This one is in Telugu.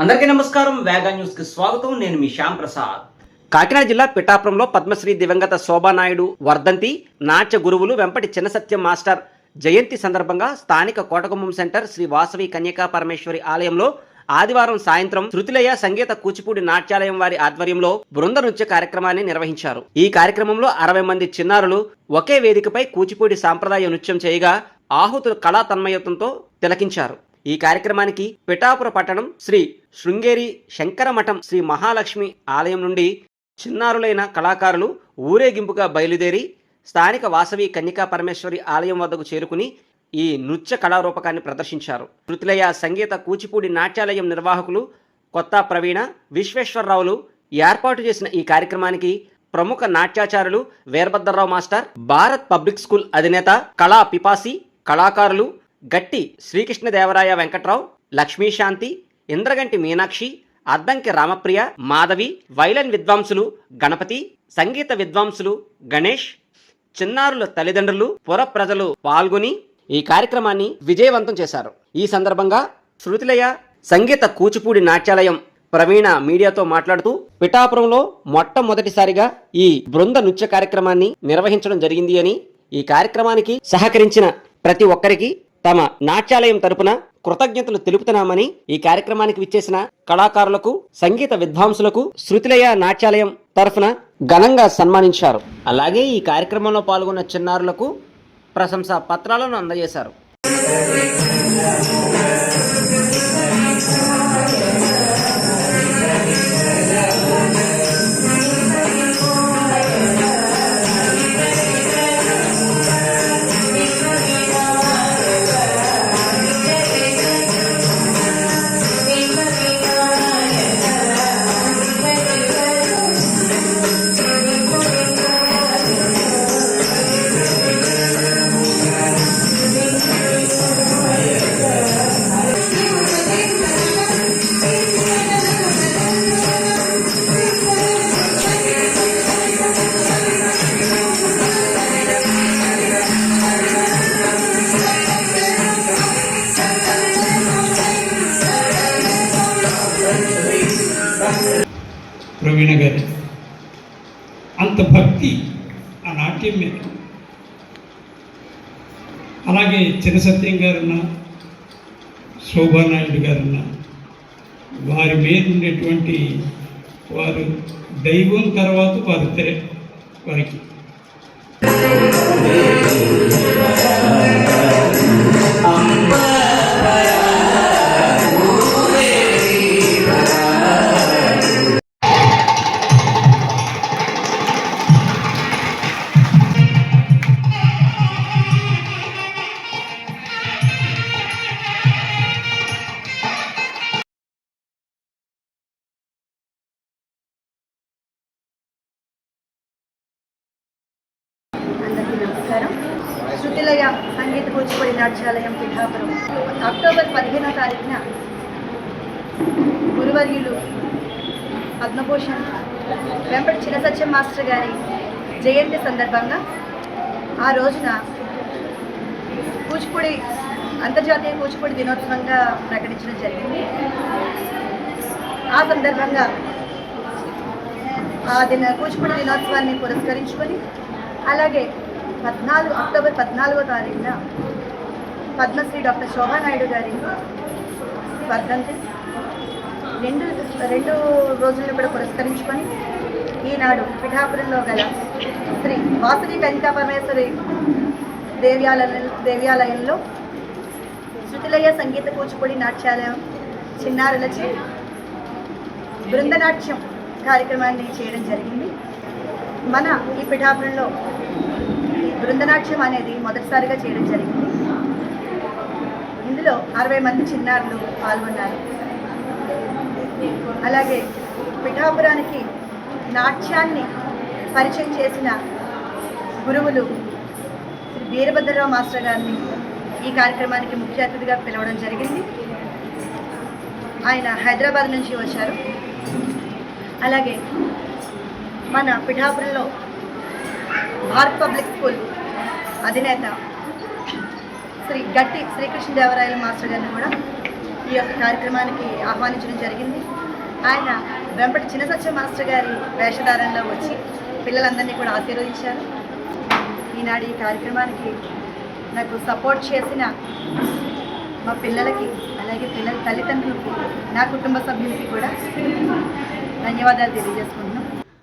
అందరికీ నమస్కారం. వేగా న్యూస్కి స్వాగతం. నేను మీ శ్యామ్ ప్రసాద్. కాకినాడ జిల్లా పిఠాపురంలో పద్మశ్రీ దివంగత శోభానాయుడు వర్ధంతి నాట్య గురువులు వెంపటి చిన్నసత్యం మాస్టర్ జయంతి సందర్భంగా స్థానిక కోటగుమ్మం సెంటర్ శ్రీ వాసవి కన్యకా పరమేశ్వరి ఆలయంలో ఆదివారం సాయంత్రం శృతిలయ సంగీత కూచిపూడి నాట్యాలయం వారి ఆధ్వర్యంలో బృంద నృత్య కార్యక్రమాన్ని నిర్వహించారు. ఈ కార్యక్రమంలో అరవై మంది చిన్నారులు ఒకే వేదికపై కూచిపూడి సాంప్రదాయ నృత్యం చేయగా ఆహుతులు కళా తన్మయత్వంతో తిలకించారు. ఈ కార్యక్రమానికి పిఠాపుర పట్టణం శ్రీ శృంగేరి శంకరమఠం శ్రీ మహాలక్ష్మి ఆలయం నుండి చిన్నారులైన కళాకారులు ఊరేగింపుగా బయలుదేరి స్థానిక వాసవి కన్యకా పరమేశ్వరి ఆలయం వద్దకు చేరుకుని ఈ నృత్య కళారూపకాన్ని ప్రదర్శించారు. శృతిలయ సంగీత కూచిపూడి నాట్యాలయం నిర్వాహకులు కొత్త ప్రవీణ విశ్వేశ్వరరావులు ఏర్పాటు చేసిన ఈ కార్యక్రమానికి ప్రముఖ నాట్యాచారులు Veerabhadrarao master Bharat public school అధినేత కళా పిపాసి కళాకారులు గట్టి శ్రీకృష్ణదేవరాయ వెంకట్రావు లక్ష్మీశాంతి ఇంద్రగంటి మీనాక్షి అద్దంకి రామప్రియ మాధవి వైలన్ విద్వాంసులు గణపతి సంగీత విద్వాంసులు గణేష్ చిన్నారుల తల్లిదండ్రులు పుర ప్రజలు పాల్గొని ఈ కార్యక్రమాన్ని విజయవంతం చేశారు. ఈ సందర్భంగా శృతిలయ సంగీత కూచిపూడి నాట్యాలయం ప్రవీణ మీడియాతో మాట్లాడుతూ పిఠాపురంలో మొట్టమొదటిసారిగా ఈ బృంద నృత్య కార్యక్రమాన్ని నిర్వహించడం జరిగింది అని ఈ కార్యక్రమానికి సహకరించిన ప్రతి ఒక్కరికి తమ నాట్యాలయం తరపున కృతజ్ఞతలు తెలుపుతున్నామని ఈ కార్యక్రమానికి విచ్చేసిన కళాకారులకు సంగీత విద్వాంసులకు శృతిలయ నాట్యాలయం తరఫున ఘనంగా సన్మానించారు. అలాగే ఈ కార్యక్రమంలో పాల్గొన్న చిన్నారులకు ప్రశంసా పత్రాలను అందజేశారు. ప్రవీణ గారు అంత భక్తి ఆ నాట్యం మీద. అలాగే చిరసత్యం గారున్న శోభానాయుడు గారున్న వారి మీద ఉండేటువంటి వారు దైవం తర్వాత వారు తెరే వారికి. కూచిపూడి నాట్యాలయం పిఠాపురం. అక్టోబర్ పదిహేనో తారీఖున గురువర్యులు పద్మభూషణ్ వెంపటి చిన్నసత్యం మాస్టర్ గారి జయంతి సందర్భంగా ఆ రోజున కూచిపూడి అంతర్జాతీయ కూచిపూడి దినోత్సవంగా ప్రకటించడం జరిగింది. ఆ సందర్భంగా ఆ దిన కూచిపూడి దినోత్సవాన్ని పురస్కరించుకొని అలాగే పద్నాలుగు అక్టోబర్ పద్నాలుగో తారీఖున పద్మశ్రీ డాక్టర్ శోభానాయుడు గారి వర్ధంతి రెండు రెండు రోజుల్లో కూడా పురస్కరించుకొని ఈనాడు పిఠాపురంలో గల శ్రీ వాసుని కనికా పరమేశ్వరి దేవ్యాలయ దేవ్యాలయంలో శృతిలయ సంగీత కూచిపూడి నాట్యాలయం చిన్నారులచే బృందనాట్యం కార్యక్రమాన్ని చేయడం జరిగింది. మన ఈ పిఠాపురంలో బృందనాట్యం అనేది మొదటిసారిగా చేయడం జరిగింది. ఇందులో అరవై మంది చిన్నారులు పాల్గొన్నారు. అలాగే పిఠాపురానికి నాట్యాన్ని పరిచయం చేసిన గురువులు శ్రీ వీరభద్రరావు మాస్టర్ గారిని ఈ కార్యక్రమానికి ముఖ్య అతిథిగా పిలవడం జరిగింది. ఆయన హైదరాబాద్ నుంచి వచ్చారు. అలాగే మన పిఠాపురంలో భారత్ పబ్లిక్ స్కూల్ అధినేత శ్రీ గట్టి శ్రీకృష్ణదేవరాయల మాస్టర్ గారిని కూడా ఈ యొక్క కార్యక్రమానికి ఆహ్వానించడం జరిగింది. ఆయన వెంపటి చిన్న సత్య మాస్టర్ గారి వేషధారణలో వచ్చి పిల్లలందరినీ కూడా ఆశీర్వదించారు. ఈనాడు ఈ కార్యక్రమానికి నాకు సపోర్ట్ చేసిన మా పిల్లలకి అలాగే పిల్లల తల్లిదండ్రులకి నా కుటుంబ సభ్యులకి కూడా ధన్యవాదాలు తెలియజేసుకుంటున్నాం.